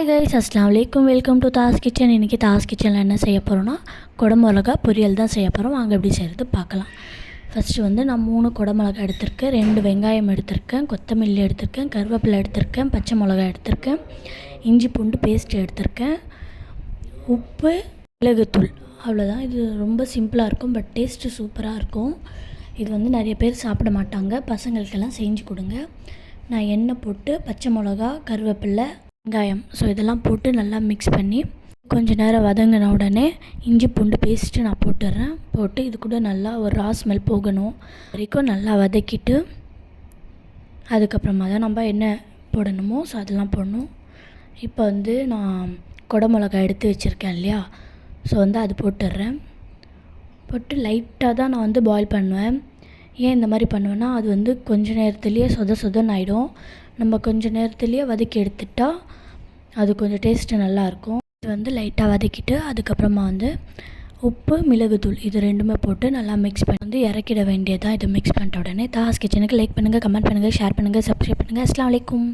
Hi guys அஸ்லாம் வலைக்கம் welcome to Das kitchen இன்றைக்கி தாஸ் கிச்சனில் என்ன செய்ய போகிறோன்னா குடமிளகா பொரியல் தான் செய்ய போகிறோம் வாங்க எப்படி செய்கிறது பார்க்கலாம். ஃபஸ்ட்டு வந்து நான் மூணு குடமிளகா எடுத்திருக்கேன். ரெண்டு வெங்காயம் எடுத்திருக்கேன். கொத்தமல்லி எடுத்திருக்கேன். கருவேப்பிலை எடுத்திருக்கேன். பச்சை மிளகா எடுத்திருக்கேன். இஞ்சி பூண்டு பேஸ்ட் எடுத்திருக்கேன். உப்பு மிளகுத்தூள். அவ்வளோதான் இது ரொம்ப சிம்பிளாக இருக்கும் பட் டேஸ்ட்டு சூப்பராக இருக்கும். இது வந்து நிறைய பேர் சாப்பிட மாட்டாங்க. பசங்களுக்கெல்லாம் செஞ்சு கொடுங்க. நான் எண்ணெய் போட்டு பச்சை மிளகா கருவேப்பிலை வெங்காயம். ஸோ இதெல்லாம் போட்டு நல்லா மிக்ஸ் பண்ணி கொஞ்ச நேரம் வதங்கின உடனே இஞ்சி பூண்டு பேஸ்ட்டு நான் போட்டுடுறேன் போட்டு இது கூட நல்லா ஒரு ரா ஸ்மெல் போகணும். வரைக்கும் நல்லா வதக்கிட்டு அதுக்கப்புறமா தான் நம்ம என்ன போடணுமோ ஸோ அதெல்லாம் போடணும். இப்போ வந்து நான் குடமிளகா எடுத்து வச்சுருக்கேன் இல்லையா? ஸோ வந்து அது போட்டுடுறேன் போட்டு லைட்டாக தான் நான் வந்து பாயில் பண்ணுவேன். ஏன் இந்த மாதிரி பண்ணுவேன்னா அது வந்து கொஞ்ச நேரத்துலேயே சொத சொதன்னு ஆகிடும் நம்ம கொஞ்ச நேரத்துலேயே வதக்கி எடுத்துட்டா அது கொஞ்சம் டேஸ்ட்டு நல்லாயிருக்கும் இது வந்து லைட்டாக வதக்கிட்டு அதுக்கப்புறமா வந்து உப்பு மிளகுத்தூள் இது ரெண்டுமே போட்டு நல்லா மிக்ஸ் பண்ணி வந்து இறக்கிட வேண்டியதாக இதை மிக்ஸ் பண்ணிட்ட உடனே தாஸ் கிச்சனுக்கு லைக் பண்ணுங்கள் கமெண்ட் பண்ணுங்கள் ஷேர் பண்ணுங்கள் சப்ஸ்கிரைப் பண்ணுங்கள் அஸ்லாம் வலைக்கும்